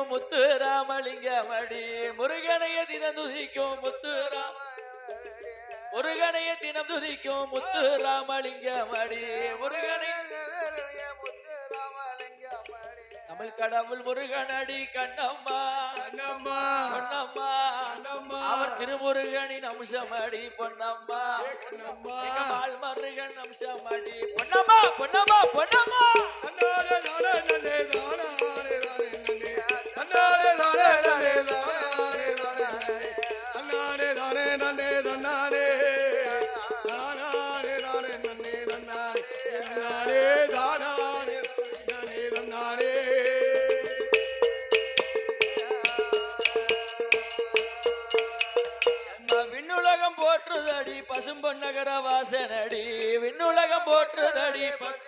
துதிக்கும் முத்து ராமலிங்கமடி முருகனைய தினம் துதிக்கும் முத்து ராம முருகனைய தினம் துதிக்கும் முத்து முருகனை தமிழ் கடவுள் முருகனடி கண்ணம்மா. கண்ணம்மா. கண்ணம்மா. அவர் திருமுருகனின் அம்சமடி பொன்னம்மா. எங்க வாழ்மருகன் அம்சமடி பொன்னம்மா பொன்னம்மா பொன்னம்மா. நன்னே நன்னாரே தானாலே தானே நன்னே. தன்னாலே தன்னாலே தானாலே நன்னே. தன்னாலே விண்ணுலகம் போற்றுதடி பசும்பொன் நகர வாசனடி. விண்ணுலகம் போற்றுதடி பசு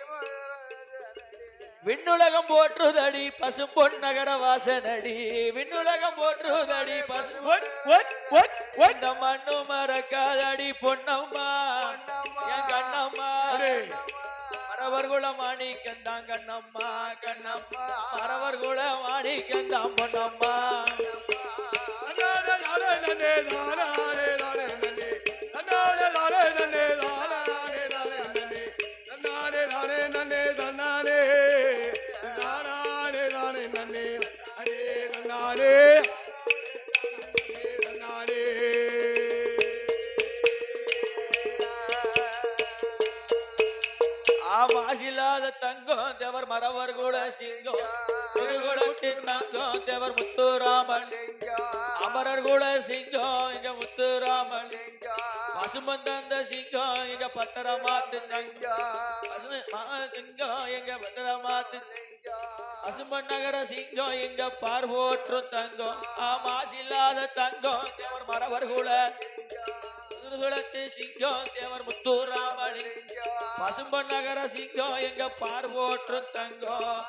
விண்ணுலகம் போற்றுதடி பசும்பொன் நகர வாசனடி. விண்ணுலகம் போற்றுதடி மண்ணு மறக்காதடி பொன்னம்மா. என் கண்ணம்மா. அடே. மறவர் குல மாணிக்கந்தான் கண்ணம்மா கண்ணம்மா மறவர் குல மாணிக்கந்தான் பொன்னம்மா ஆமாசில்லாத தங்கம் தேவர் மரவர் குல சிங்கம். திருகுலத்தின் தங்கம் தேவர் முத்துராமன். அமரர் குல சிங்கம் இங்க முத்துராமன். பசுமந்தந்த சிங்கம் இங்க பத்திரமாத்து தங்கம். சிங்கம் எங்க பத்திரமாத்து பசுமன் நகர சிங்கம் எங்க பார்வோற்றும் தங்கம். ஆமாசில்லாத தங்கம் தேவர் மரவர் குல திருகுலத்து சிங்கம் தேவர் முத்துராமலிங்கம். பசும்பன் நகர சிங்கம் எங்க பார்வோற்றும் தங்கம்